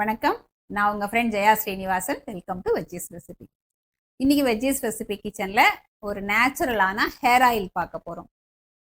வணக்கம். நான் உங்கள் friend Jaya Srinivasan. Welcome to veggies recipe இன்னைக்கு வெஜ்ஜீஸ் ரெசிபி கிச்சனில் ஒரு நேச்சுரலான ஹேர் ஆயில் பார்க்க போகிறோம்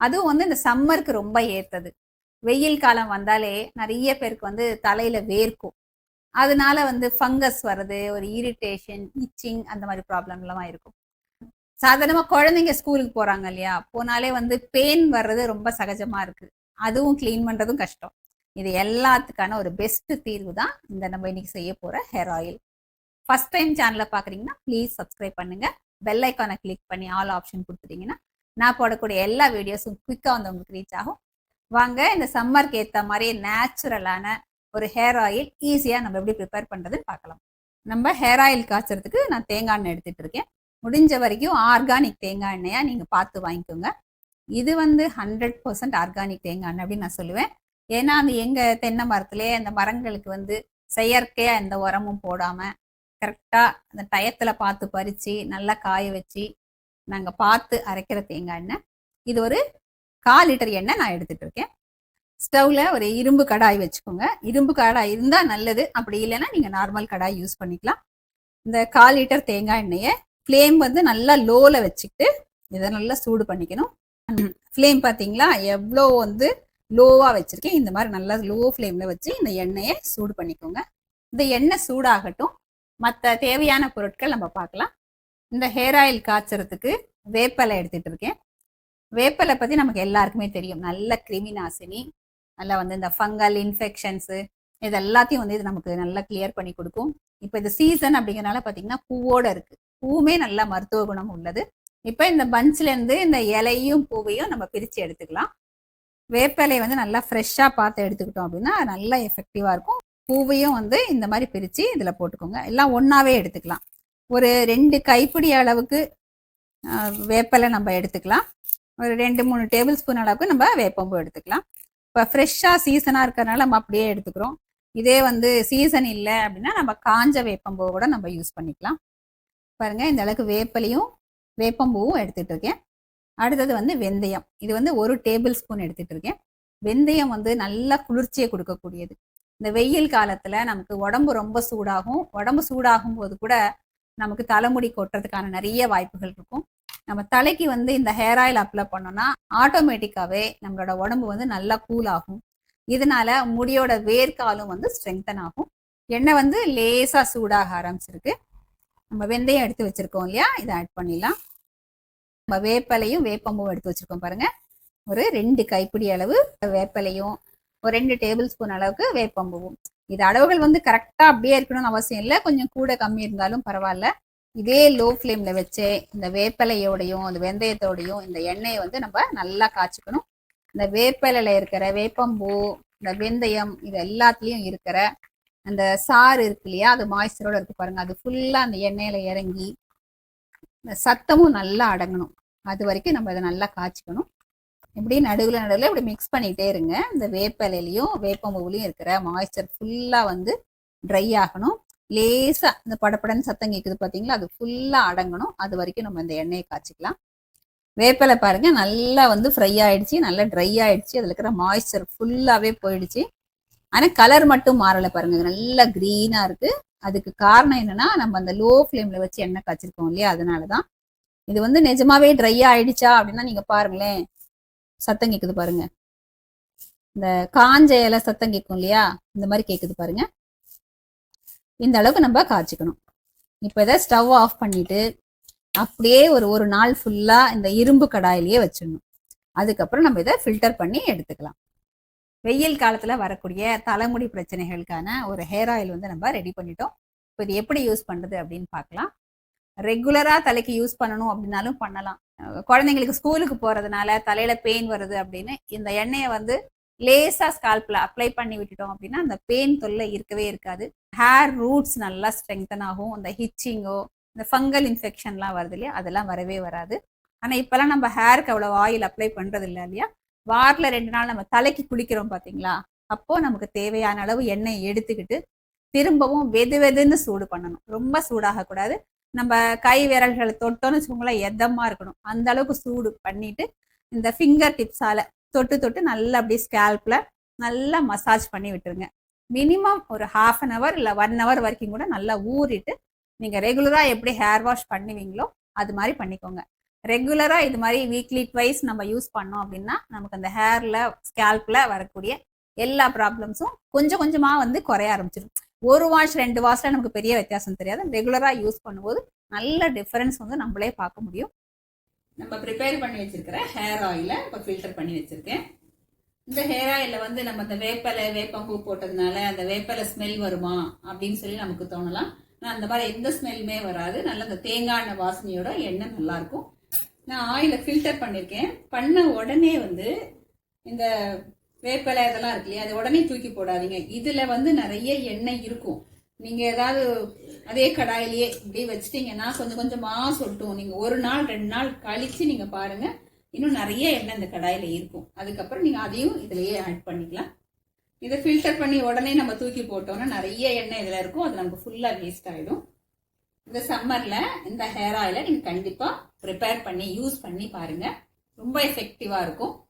அதுவும் வந்து இந்த சம்மருக்கு ரொம்ப ஏற்றது வெயில் காலம் வந்தாலே நிறைய பேருக்கு வந்து தலையில் வேர்க்கும். அதனால வந்து ஃபங்கஸ் வர்றது ஒரு இரிட்டேஷன் இச்சிங் அந்த மாதிரி ப்ராப்ளம்லாம் இருக்கும். சாதாரணமாக குழந்தைங்க ஸ்கூலுக்கு போகிறாங்க இல்லையா? போனாலே வந்து பெயின் வர்றது ரொம்ப சகஜமாக இருக்குது அதுவும் க்ளீன் பண்ணுறதும் கஷ்டம். இது எல்லாத்துக்கான ஒரு பெஸ்ட் தீர்வு தான் இந்த நம்ம இன்னைக்கு செய்ய போகிற ஹேர் ஆயில் ஃபர்ஸ்ட் டைம் சேனலை பார்க்குறீங்கன்னா ப்ளீஸ் சப்ஸ்கிரைப் பண்ணுங்க. பெல் ஐக்கானை கிளிக் பண்ணி ஆல் ஆப்ஷன் கொடுத்துட்டீங்கன்னா நான் போடக்கூடிய எல்லா வீடியோஸும் குயிக்காக வந்து உங்களுக்கு ரீச் ஆகும். வாங்க இந்த சம்மருக்கு ஏற்ற மாதிரி நேச்சுரலான ஒரு ஹேர் ஆயில் ஈஸியாக நம்ம எப்படி ப்ரிப்பேர் பண்ணுறதுன்னு பார்க்கலாம். நம்ம ஹேர் ஆயில் காய்ச்சறதுக்கு நான் தேங்காய் எண்ணெய் எடுத்துகிட்டு இருக்கேன். முடிஞ்ச வரைக்கும் ஆர்கானிக் தேங்காய் எண்ணெயாக நீங்கள் பார்த்து வாங்கிக்கோங்க. இது வந்து ஹண்ட்ரட் பர்சன்ட் ஆர்கானிக் தேங்காய் எண்ணெய் அப்படின்னு நான் சொல்லுவேன். ஏன்னா அந்த எங்கள் தென்னை மரத்துலேயே அந்த மரங்களுக்கு வந்து செயற்கையாக எந்த உரமும் போடாமல் கரெக்டாக அந்த டயத்தில் பார்த்து பறித்து நல்லா காய வச்சு நாங்கள் பார்த்து அரைக்கிற தேங்காய் எண்ணெய். இது ஒரு கால் லிட்டர் எண்ணெய் நான் எடுத்துகிட்டு இருக்கேன். ஸ்டவ்வில் ஒரு இரும்பு கடாய் வச்சுக்கோங்க. இரும்பு கடாய் இருந்தால் நல்லது. அப்படி இல்லைன்னா நீங்கள் நார்மல் கடாய் யூஸ் பண்ணிக்கலாம். இந்த கால் லிட்டர் தேங்காய் எண்ணெயை ஃப்ளேம் வந்து நல்லா லோவில் வச்சுக்கிட்டு இதை நல்லா சூடு பண்ணிக்கணும். ஃப்ளேம் பார்த்தீங்களா? எவ்வளோ வந்து லோவாக வச்சுருக்கேன். இந்த மாதிரி நல்லா லோ ஃப்ளேமில் வச்சு இந்த எண்ணெயை சூடு பண்ணிக்கோங்க. இந்த எண்ணெய் சூடாகட்டும். மற்ற தேவையான பொருட்கள் நம்ம பார்க்கலாம். இந்த ஹேர் ஆயில் காய்ச்சறதுக்கு வேப்பலை எடுத்துகிட்டு இருக்கேன். வேப்பலை பற்றி நமக்கு எல்லாருக்குமே தெரியும். நல்ல கிருமி நாசினி நல்லா வந்து இந்த ஃபங்கல் இன்ஃபெக்ஷன்ஸு இது எல்லாத்தையும் வந்து இது நமக்கு நல்லா கிளியர் பண்ணி கொடுக்கும். இப்போ இது சீசன் அப்படிங்கிறனால பார்த்தீங்கன்னா பூவோட இருக்குது பூவுமே நல்லா மருத்துவ குணம் உள்ளது. இப்போ இந்த பஞ்ச்லேருந்து இந்த இலையும் பூவையும் நம்ம பிரித்து எடுத்துக்கலாம். வேப்பிலையை வந்து நல்லா ஃப்ரெஷ்ஷாக பார்த்து எடுத்துக்கிட்டோம் அப்படின்னா நல்லா எஃபெக்டிவாக இருக்கும். பூவையும் வந்து இந்த மாதிரி பிரித்து இதில் போட்டுக்கோங்க. எல்லாம் ஒன்றாவே எடுத்துக்கலாம். ஒரு ரெண்டு கைப்பிடி அளவுக்கு வேப்பிலை நம்ம எடுத்துக்கலாம். ஒரு ரெண்டு மூணு டேபிள் ஸ்பூன் அளவுக்கு நம்ம வேப்பம்பூ எடுத்துக்கலாம். இப்போ ஃப்ரெஷ்ஷாக சீசனாக இருக்கிறனால நம்ம அப்படியே எடுத்துக்கிறோம். இதே வந்து சீசன் இல்லை அப்படின்னா நம்ம காஞ்ச வேப்பம்பூவை கூட நம்ம யூஸ் பண்ணிக்கலாம். பாருங்கள் இந்த அளவுக்கு வேப்பலையும் வேப்பம்பூவும் எடுத்துகிட்டு இருக்கேன். அடுத்தது வந்து வெந்தயம். இது வந்து ஒரு டேபிள் ஸ்பூன் எடுத்துட்டு இருக்கேன். வெந்தயம் வந்து நல்லா குளிர்ச்சியை கொடுக்கக்கூடியது. இந்த வெயில் காலத்தில் நமக்கு உடம்பு ரொம்ப சூடாகும். உடம்பு சூடாகும் போது கூட நமக்கு தலைமுடி கொட்டுறதுக்கான நிறைய வாய்ப்புகள் இருக்கும். நம்ம தலைக்கு வந்து இந்த ஹேர் ஆயில் அப்ளை பண்ணோம்னா ஆட்டோமேட்டிக்காகவே நம்மளோட உடம்பு வந்து நல்லா கூல் ஆகும். இதனால முடியோட வேர்க்காலும் வந்து ஸ்ட்ரெங்தன் ஆகும். எண்ணெய் வந்து லேசாக சூடாக ஆரம்பிச்சிருக்கு. நம்ம வெந்தயம் எடுத்து வச்சுருக்கோம் இல்லையா? இதை ஆட் பண்ணிடலாம். நம்ம வேப்பலையும் வேப்பம்பும் எடுத்து வச்சிருக்கோம் பாருங்க. ஒரு ரெண்டு கைப்பிடி அளவு வேப்பலையும் ஒரு ரெண்டு டேபிள் ஸ்பூன் அளவுக்கு வேப்பம்பூவும். இது அளவுகள் வந்து கரெக்டா அப்படியே இருக்கணும்னு அவசியம் இல்லை. கொஞ்சம் கூட கம்மி இருந்தாலும் பரவாயில்ல. இதே லோ ஃப்ளேம்ல வச்சு இந்த வேப்பலையோடையும் இந்த வெந்தயத்தோடையும் இந்த எண்ணெயை வந்து நம்ம நல்லா காய்ச்சிக்கணும். இந்த வேப்பிலையில இருக்கிற வேப்பம்பூ இந்த வெந்தயம் இது எல்லாத்துலயும் இருக்கிற அந்த சாறு இருக்கு இல்லையா? அது மாய்ச்சரோட இருக்கு பாருங்க. அது ஃபுல்லா அந்த எண்ணெயில இறங்கி இந்த சத்தமும் நல்லா அடங்கணும். அது வரைக்கும் நம்ம இதை நல்லா காய்ச்சிக்கணும். இப்படி நடுவில் நடுவில் இப்படி மிக்ஸ் பண்ணிகிட்டே இருங்க. இந்த வேப்பிலையிலையும் வேப்பம்பூவிலையும் இருக்கிற மாய்ஸ்சர் ஃபுல்லாக வந்து ட்ரை ஆகணும். லேசாக இந்த படப்படன்னு சத்தம் கேட்குது பார்த்தீங்களா அது ஃபுல்லாக அடங்கணும். அது வரைக்கும் நம்ம இந்த எண்ணெயை காய்ச்சிக்கலாம். வேப்பிலை பாருங்க நல்லா வந்து ஃப்ரை ஆகிடுச்சி நல்லா ட்ரை ஆகிடுச்சி அதில் இருக்கிற மாய்ஸ்சர் ஃபுல்லாகவே போயிடுச்சு. ஆனால் கலர் மட்டும் மாறலை பாருங்க. நல்லா க்ரீனாக இருக்குது அதுக்கு காரணம் என்னன்னா நம்ம அந்த லோ ஃப்ளேமில் வச்சு எண்ணெய் காய்ச்சிருக்கோம் இல்லையா? அதனால தான் இது வந்து நிஜமாவே ட்ரை ஆயிடுச்சா அப்படின்னா நீங்க பாருங்களேன். சத்தம் கேக்குது பாருங்க. இந்த காஞ்ச இலை சத்தம் கேட்கும் இல்லையா? இந்த மாதிரி கேக்குது பாருங்க. இந்த அளவுக்கு நம்ம காய்ச்சிக்கணும். இப்போ இதை ஸ்டவ் ஆஃப் பண்ணிட்டு அப்படியே ஒரு ஒரு நாள் ஃபுல்லா இந்த இரும்பு கடாயிலேயே வச்சிடணும். அதுக்கப்புறம் நம்ம இதை ஃபில்டர் பண்ணி எடுத்துக்கலாம். வெயில் காலத்துல வரக்கூடிய தலைமுடி பிரச்சனைகளுக்கான ஒரு ஹேர் ஆயில் வந்து நம்ம ரெடி பண்ணிட்டோம். இப்போ இது எப்படி யூஸ் பண்றது அப்படின்னு பார்க்கலாம். ரெகுலரா தலைக்கு யூஸ் பண்ணணும் அப்படின்னாலும் பண்ணலாம். குழந்தைங்களுக்கு ஸ்கூலுக்கு போறதுனால தலையில பெயின் வருது அப்படின்னு இந்த எண்ணெயை வந்து லேசா ஸ்கால்ப்ல அப்ளை பண்ணி விட்டுட்டோம் அப்படின்னா அந்த பெயின் தொல்லை இருக்கவே இருக்காது. ஹேர் ரூட்ஸ் நல்லா ஸ்ட்ரெங்தன் ஆகும். இந்த ஹிச்சிங்கோ இந்த ஃபங்கல் இன்ஃபெக்ஷன்லாம் வருது இல்லையா? அதெல்லாம் வரவே வராது. ஆனால் இப்போல்லாம் நம்ம ஹேருக்கு அவ்வளோ ஆயில் அப்ளை பண்றது இல்லை இல்லையா? வாரில் ரெண்டு நாள் நம்ம தலைக்கு குளிக்கிறோம் பார்த்தீங்களா அப்போ நமக்கு தேவையான அளவு எண்ணெய் எடுத்துக்கிட்டு திரும்பவும் வெது வெதுன்னு சூடு பண்ணணும். ரொம்ப சூடாகக்கூடாது. நம்ம கை விரல்களை தொட்டோன்னு வச்சுக்கோங்களேன் எதமா இருக்கணும். அந்த அளவுக்கு சூடு பண்ணிட்டு இந்த ஃபிங்கர் டிப்ஸால தொட்டு தொட்டு நல்லா அப்படியே ஸ்கேல்ப்ல நல்லா மசாஜ் பண்ணி விட்டுருங்க. மினிமம் ஒரு ஹாஃப் அன் ஹவர் இல்லை ஒன் ஹவர் வரைக்கும் கூட நல்லா ஊறிட்டு நீங்கள் ரெகுலராக எப்படி ஹேர் வாஷ் பண்ணுவீங்களோ அது மாதிரி பண்ணிக்கோங்க. ரெகுலராக இது மாதிரி வீக்லி ட்வைஸ் நம்ம யூஸ் பண்ணோம் அப்படின்னா நமக்கு அந்த ஹேரில் ஸ்கேல்பில் வரக்கூடிய எல்லா ப்ராப்ளம்ஸும் கொஞ்சம் கொஞ்சமாக வந்து குறைய ஆரம்பிச்சிடும் ஒரு வாஷ் ரெண்டு வாஷ்ல நமக்கு பெரிய வித்தியாசம் தெரியாது. ரெகுலராக யூஸ் பண்ணும்போது நல்ல டிஃபரன்ஸ் வந்து நம்மளே பார்க்க முடியும். நம்ம ப்ரிப்பேர் பண்ணி வச்சிருக்கிற ஹேர் ஆயிலை இப்போ ஃபில்டர் பண்ணி வச்சிருக்கேன். இந்த ஹேர் ஆயில வந்து நம்ம இந்த வேப்பலை வேப்பம்பூ போட்டதுனால அந்த வேப்பலை ஸ்மெல் வருமா அப்படின்னு சொல்லி நமக்கு தோணலாம். நான் அந்த மாதிரி எந்த ஸ்மெல்லுமே வராது. நல்ல அந்த தேங்காய் எண்ணெய் வாசனையோட எண்ணெய் நல்லா இருக்கும். நான் ஆயிலை ஃபில்டர் பண்ணியிருக்கேன் பண்ண உடனே வந்து இந்த வேப்பிலை இதெல்லாம் இருக்கு இல்லையா? அதை உடனே தூக்கி போடாதீங்க. இதுல வந்து நிறைய எண்ணெய் இருக்கும். நீங்க ஏதாவது அதே கடாயிலேயே இப்படி வச்சிட்டீங்கன்னா கொஞ்சம் கொஞ்சமா சொட்டும். நீங்க ஒரு நாள் ரெண்டு நாள் கழிச்சு நீங்க பாருங்க. இன்னும் நிறைய எண்ணெய் இந்த கடாயில இருக்கும். அதுக்கப்புறம் நீங்க அதையும் இதுலயே ஆட் பண்ணிக்கலாம். இதை ஃபில்டர் பண்ணி உடனே நம்ம தூக்கி போட்டோம்னா நிறைய எண்ணெய் இதுல இருக்கும். அது நமக்கு ஃபுல்லா வேஸ்ட் ஆயிடும். இந்த சம்மர்ல இந்த ஹேர் ஆயிலை நீங்க கண்டிப்பா ப்ரிப்பேர் பண்ணி யூஸ் பண்ணி பாருங்க. ரொம்ப எஃபெக்டிவா இருக்கும்.